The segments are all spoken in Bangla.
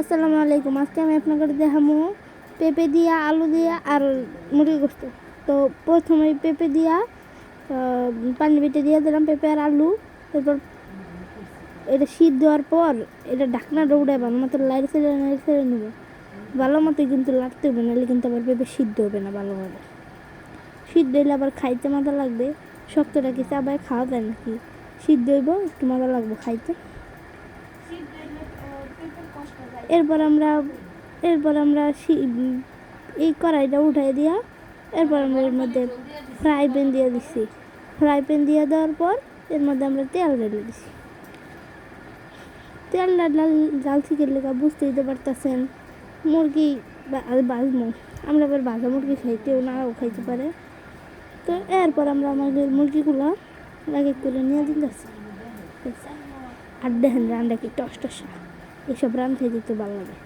আসসালামু আলাইকুম। আজকে আমি আপনাদের দেখাবো পেঁপে দিয়া, আলু দিয়া আর মুরগি গোস্ত। তো প্রথমে পেঁপে দিয়া পানি বেটে দিয়ে দিলাম পেঁপে আর আলু। তারপর এটা শীত দেওয়ার পর এটা ঢাকনা উঠে ভালো মতো লাইট ছেড়ে লাইট ছেড়ে নেব। ভালো মতো কিন্তু লাগতে হবে, নাহলে কিন্তু আবার পেঁপে সিদ্ধ হবে না ভালোভাবে। সিদ্ধ হইলে আবার খাইতে মজা লাগবে। শক্তটা কি চাবায় খাওয়া যায় নাকি? সিদ্ধ হইব, একটু মজা লাগবে খাইতে। এরপর আমরা এরপর আমরা এই কড়াইটা উঠাই দিয়া এরপর আমরা এর মধ্যে ফ্রাই প্যান দিয়ে দিচ্ছি ফ্রাই প্যান দিয়ে দেওয়ার পর এর মধ্যে আমরা তেল ঢেলে দিছি। তেল লাল জাল থেকে লেখা বুঝতেই তো পারতেছেন, মুরগি বা- আর বাজবো আমরা আবার ভাজা মুরগি খাইতেও নাও খাইতে পারে। তো এরপর আমরা আমাদের মুরগিগুলো এক করে নিয়ে দিতেছি। আর দেখেন রান্না কি টস টসা এসব রান্না খেতে তো ভালো লাগে।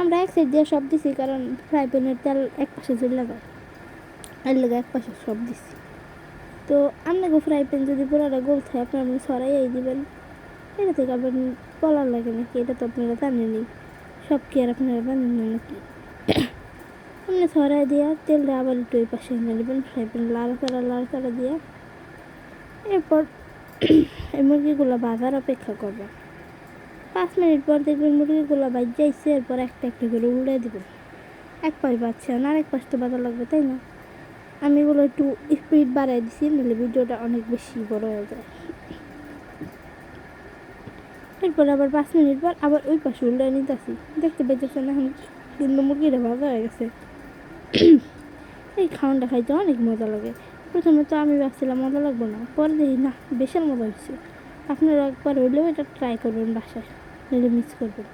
আমরা এক সাইড দিয়ে সব দিছি, কারণ ফ্রাই প্যানের তেল এক পাশে চলে লাগায় এর লাগে এক পাশে সব দিছি। তো আপনাকে ফ্রাই প্যান যদি পুরোটা গোল থাকে, আপনারা আপনি সরাইয়াই দিবেন। এটা থেকে আবার বলার লাগে নাকি? এটা তো আপনারা জানেনই। সব কি আর আপনারা জানেন না নাকি? আপনি সরাই দিয়া তেলটা আবার একটু ওই পাশে এনে নেবেন ফ্রাই প্যান লাল করা লাল করা দিয়া। এরপর এই মুরগিগুলো বাজার অপেক্ষা করবে। পাঁচ মিনিট পর দেখবেন মুরগিগুলো বাইর যাইছে, এরপর একটা একটা করে উল্টে দেবেন এক পাশ বাচ্চা আর আরেক পাশ তো বাজার লাগবে, তাই না? আমি এগুলো একটু স্পিড বাড়াই দিছি, নাহলে ভিডিওটা অনেক বেশি বড় হয়ে যায়। এরপর আবার পাঁচ মিনিট পর আবার ওই পাশে উল্টে নিতেছি। দেখতে পেতেছেন এখন কিন্তু মুরগিটা ভাজা হয়ে গেছে। এই খাওয়ানটা খাইতে অনেক মজা লাগে। প্রথমে তো আমি ভাবছিলাম মজা লাগবে না, পরে দেখি না, বিশাল মজা হচ্ছে আপনারা একবার হইলেও এটা ট্রাই করবেন বাসায়। নাহলে মিস করবেন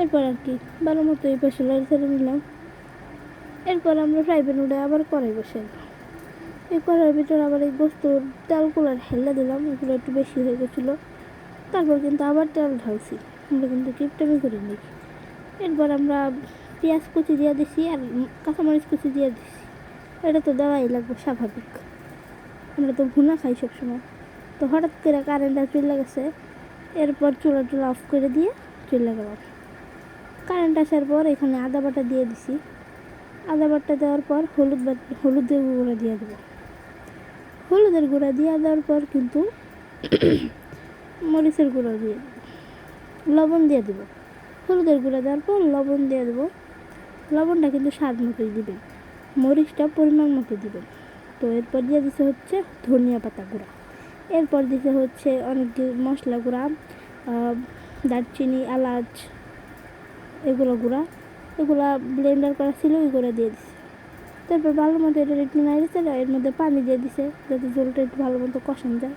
এরপর আর কি, ভালো মতো এই পাশে লাইট ছেড়ে নিলাম। এরপর আমরা ফ্রাই প্যান উঠে আবার কড়াই বসে এই কড়াইয়ের ভিতরে আবার এই গোস্তর তেলগুলো হেলে দিলাম, এগুলো একটু বেশি হয়ে গেছিল। তারপর কিন্তু আবার তেল ঢালছি, আমরা কিন্তু কিপটামি করে নিই। এরপর আমরা পেঁয়াজ কুচি দিয়ে দিছি আর কাঁচামরিচ কুচি দিয়ে দিছি। এটা তো দেওয়াই লাগবে স্বাভাবিক। আমরা তো ভুনা খাই সবসময়। তো হঠাৎ করে কারেন্টটা চলে গেছে এরপর চুলা টুলা অফ করে দিয়ে চলে গেলাম। কারেন্ট আসার পর এখানে আদা বাটা দিয়ে দিছি। আদা বাটা দেওয়ার পর হলুদ হলুদের গুঁড়া দিয়ে দেবো। হলুদের গুঁড়া দিয়ে দেওয়ার পর কিন্তু মরিচের গুঁড়ো দিয়ে লবণ দিয়ে দেবো। হলুদের গুঁড়া দেওয়ার পর লবণ দিয়ে দেবো। লবণটা কিন্তু স্বাদ মতোই দিবেন। মরিচটা পরিমাণ মতো দিবেন। তো এরপর দিয়ে দিতে হচ্ছে ধনিয়া পাতা গুঁড়া। এরপর দিতে হচ্ছে অনেক মশলা গুঁড়া দারচিনি, এলাচ, এগুলো গুঁড়া। এগুলো ব্লেন্ডার করা ছিল ওইগুলো দিয়ে দিছে। তারপর ভালো মতো এটা একটু নাড়িয়েছে এর মধ্যে পানি দিয়ে দিছে, যাতে ঝোলটা একটু ভালো মতো কষানো যায়।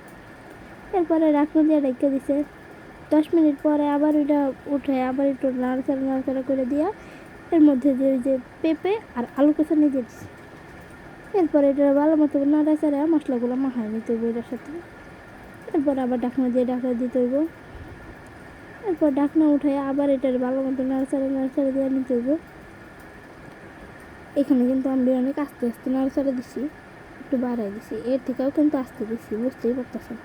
এরপরে রাখনা দিয়ে রেখে দিছে। দশ মিনিট পরে আবার ওইটা উঠে আবার একটু নাড়াচাড়া নাড়াচাড়া করে দিয়া এর মধ্যে যে যে পেঁপে আর আলু কষানি দিয়ে দিছে। এরপরে এটা ভালো মতো নাড়াচাড়া মশলাগুলো মাখায় নিতে হইব এটার সাথে। এরপর আবার ডাকনা দিয়ে ডাকা দিতে হইব। এরপর ডাকনা উঠে আবার এটার ভালো মতো নাড়াচাড়া নাড়াচাড়া দিয়ে নিতে হইব। এখানে কিন্তু আমি অনেক আস্তে আস্তে নাড়াচাড়া দিছি, একটু বাড়াই দিছি। এর থেকেও কিন্তু আস্তে দিছি বুঝতেই পারতেছেন?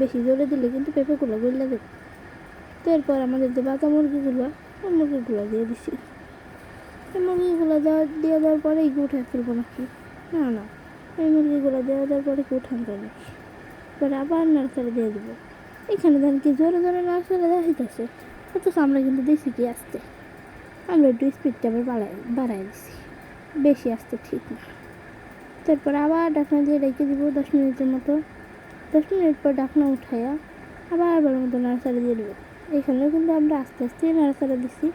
বেশি জোরে দিলে কিন্তু পেঁপেগুলো গলে দেবে তো এরপর আমাদের যে বাতা মুরগিগুলো, ওই মুরগিগুলো দিয়ে দিছি। এই মুরগিগুলো দেওয়া, দিয়ে দেওয়ার পরে এই উঠে ফেলব নাকি? না না। এই মুরগিগুলো দেওয়া দেওয়ার পরে কি উঠান যায় নাকি পরে আবার নার্সারি দিয়ে দেবো। এখানে দেন কি জোরে জোরে নার্সারি দেওয়া হইতেছে অথচ আমরা কিন্তু দিছি কি আসতে আমরা একটু স্পিডটা আবার বাড়াই বাড়াই দিছি। বেশি আসতে ঠিক না। তারপর আবার ডাকনা দিয়ে রেখে দিব দশ মিনিটের মতো। দশ মিনিট পর ডাকনা উঠাইয়া আবার ভালো মতো নাড়াচাড়া দিয়ে দেবো। এখানেও কিন্তু আমরা আস্তে আস্তে নাড়াচাড়া দিছি।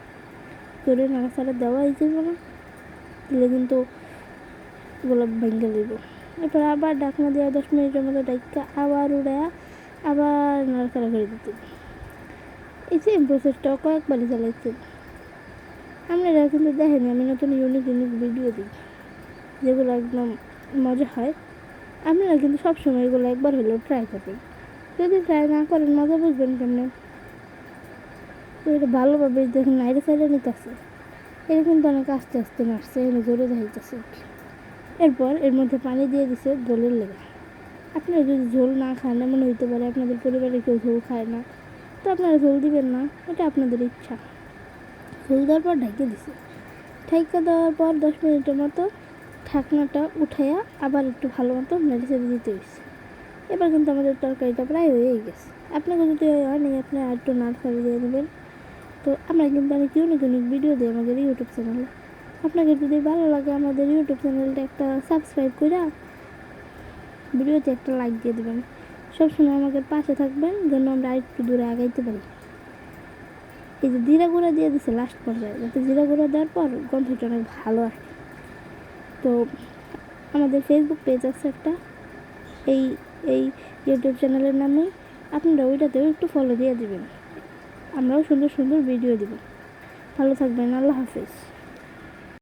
জোরে নাড়াচাড়া দেওয়া যাবে না। দিলে কিন্তু গোলাপ ভেঙে দেবো। এরপর আবার ডাকনা দেওয়া দশ মিনিটের মতো ডাইকা, আবার উড়াইয়া আবার নাড়াচাড়া করে দিতে। এই সেম প্রসেসটা কয়েকবারই চালাইতে আপনারা কিন্তু দেখেন, আমি নতুন ইউনিক ইউনিক ভিডিও দিই যেগুলো একদম মজা হয়। আপনারা কিন্তু সবসময় এগুলো একবার হলেও ট্রাই করবেন। যদি ট্রাই না করেন, মজা বুঝবেন কেমনে? এটা ভালোভাবে দেখুন নাইরে সাইডে নিতে নিতেছে। এটা কিন্তু অনেক আস্তে আস্তে নাড়ছে এখানে জোরে যাইতেছে এরপর এর মধ্যে পানি দিয়ে দিছে ঝোলের লেগে। আপনারা যদি ঝোল না খান, এমন হইতে পারে আপনাদের পরিবারে কেউ ঝোল খায় না। তো আপনারা ঝোল দিবেন না, এটা আপনাদের ইচ্ছা। ঝোল দেওয়ার পর ঢেকে দিছি। ঢেকে দেওয়ার পর দশ মিনিটের মতো ঢাকনাটা উঠাইয়া আবার একটু ভালো মতো নেড়ে দিতে হয়েছে এবার কিন্তু আমাদের তরকারিটা প্রায় হয়েই গেছে। আপনাকে যদি হয় নাই আপনি আর একটু নাড়াচাড়া দিয়ে দেবেন। তো আমরা কিন্তু অনেক ইউনিক ইউনিক ভিডিও দিই আমাদের ইউটিউব চ্যানেলে আপনাকে যদি ভালো লাগে আমাদের ইউটিউব চ্যানেলটা একটা সাবস্ক্রাইব করে ভিডিওতে একটা লাইক দিয়ে দেবেন। সবসময় আমাদের পাশে থাকবেন, যেন আমরা আরেকটু দূরে আগাইতে পারি। এই যে জিরা গুঁড়া দিয়ে দিছে লাস্ট পর্যায়ে, যাতে জিরা গুঁড়া দেওয়ার পর গন্ধটা অনেক ভালো আসে। তো আমাদের ফেসবুক পেজ আছে একটা, এই এই ইউটিউব চ্যানেলের নামে। আপনারা ওইটাতেও একটু ফলো দিয়ে দিবেন। আমরাও সুন্দর সুন্দর ভিডিও দিব। ভালো থাকবেন, আল্লাহ হাফেজ।